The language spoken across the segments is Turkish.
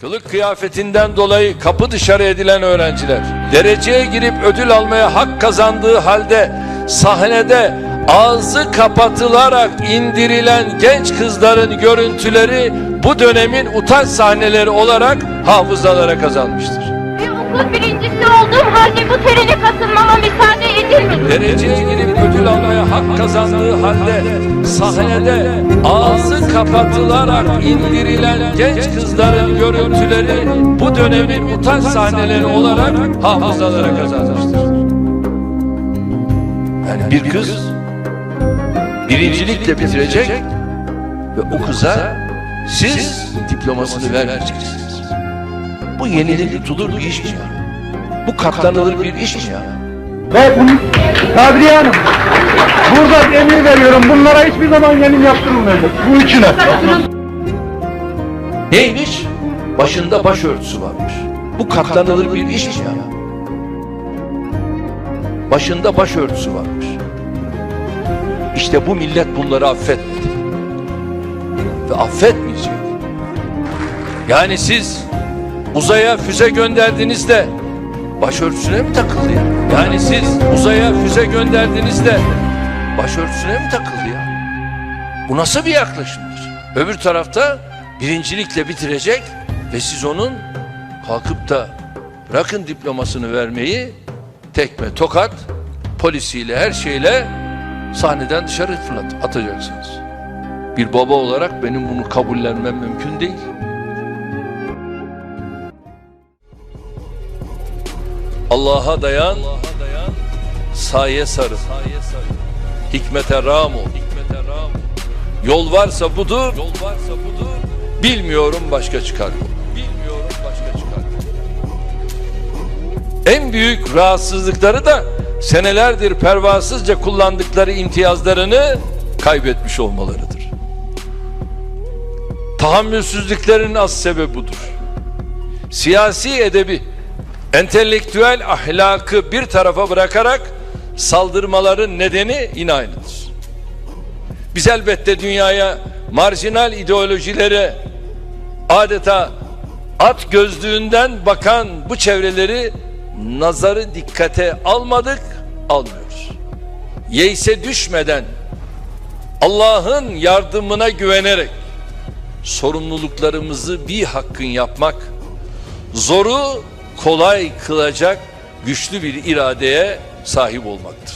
Kılık kıyafetinden dolayı kapı dışarı edilen öğrenciler, dereceye girip ödül almaya hak kazandığı halde sahnede ağzı kapatılarak indirilen genç kızların görüntüleri bu dönemin utanç sahneleri olarak hafızalara kazanmıştır. Ve okul birincisi olduğum halde bu terene katılmama müsaade edilmedi. Dereceye almaya hak kazandığı halde sahnede ağzı kapatılarak indirilen genç kızların görüntüleri bu dönemin utanç sahneleri olarak hafızalara kazanmıştır. Yani bir kız birincilikle bitirecek ve o kıza siz diplomasını vermeyeceksiniz. Bu yenilik tutulur bir iş mi ya? Bu katlanılır bir iş mi ya? Ve bunu Kadriye Hanım burada emir veriyorum bunlara hiçbir zaman yemin yaptırılmayacak bu üçüne. Neymiş? Başında başörtüsü varmış. Bu katlanılır bir iş mi ya? Başında başörtüsü varmış. İşte bu millet bunları affetmedi. Ve affetmeyecek. Yani siz uzaya füze gönderdiğinizde başörtüsüne mi takıldı ya? Yani siz uzaya füze gönderdiğinizde başörtüsüne mi takıldı ya? Bu nasıl bir yaklaşımdır? Öbür tarafta birincilikle bitirecek ve siz onun kalkıp da bırakın diplomasını vermeyi tekme tokat polisiyle her şeyle sahneden dışarı fırlat atacaksınız. Bir baba olarak benim bunu kabullenmem mümkün değil. Allah'a dayan, saye sarıl. Hikmete ram ol. Yol varsa budur, yol varsa budur. Bilmiyorum başka çıkar. Bilmiyorum başka çıkar. En büyük rahatsızlıkları da senelerdir pervasızca kullandıkları imtiyazlarını kaybetmiş olmalarıdır. Tahammülsüzlüklerin az sebebi budur. Siyasi edebi, entelektüel ahlakı bir tarafa bırakarak saldırmaların nedeni yine aynıdır. Biz elbette dünyaya marjinal ideolojilere adeta at gözlüğünden bakan bu çevreleri nazarı dikkate almadık, almıyoruz. Yeyse düşmeden Allah'ın yardımına güvenerek sorumluluklarımızı bir hakkın yapmak, zoru kolay kılacak güçlü bir iradeye sahip olmaktır.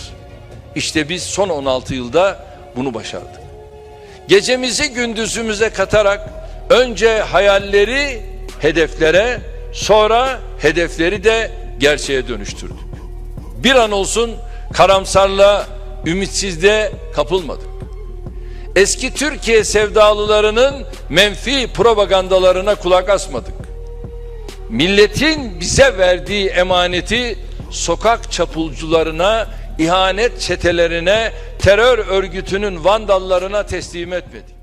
İşte biz son 16 yılda bunu başardık. Gecemizi gündüzümüze katarak önce hayalleri hedeflere, sonra hedefleri de gerçeğe dönüştürdük. Bir an olsun karamsarlığa, ümitsizliğe kapılmadık. Eski Türkiye sevdalılarının menfi propagandalarına kulak asmadık. Milletin bize verdiği emaneti sokak çapulcularına, ihanet çetelerine, terör örgütünün vandallarına teslim etmedik.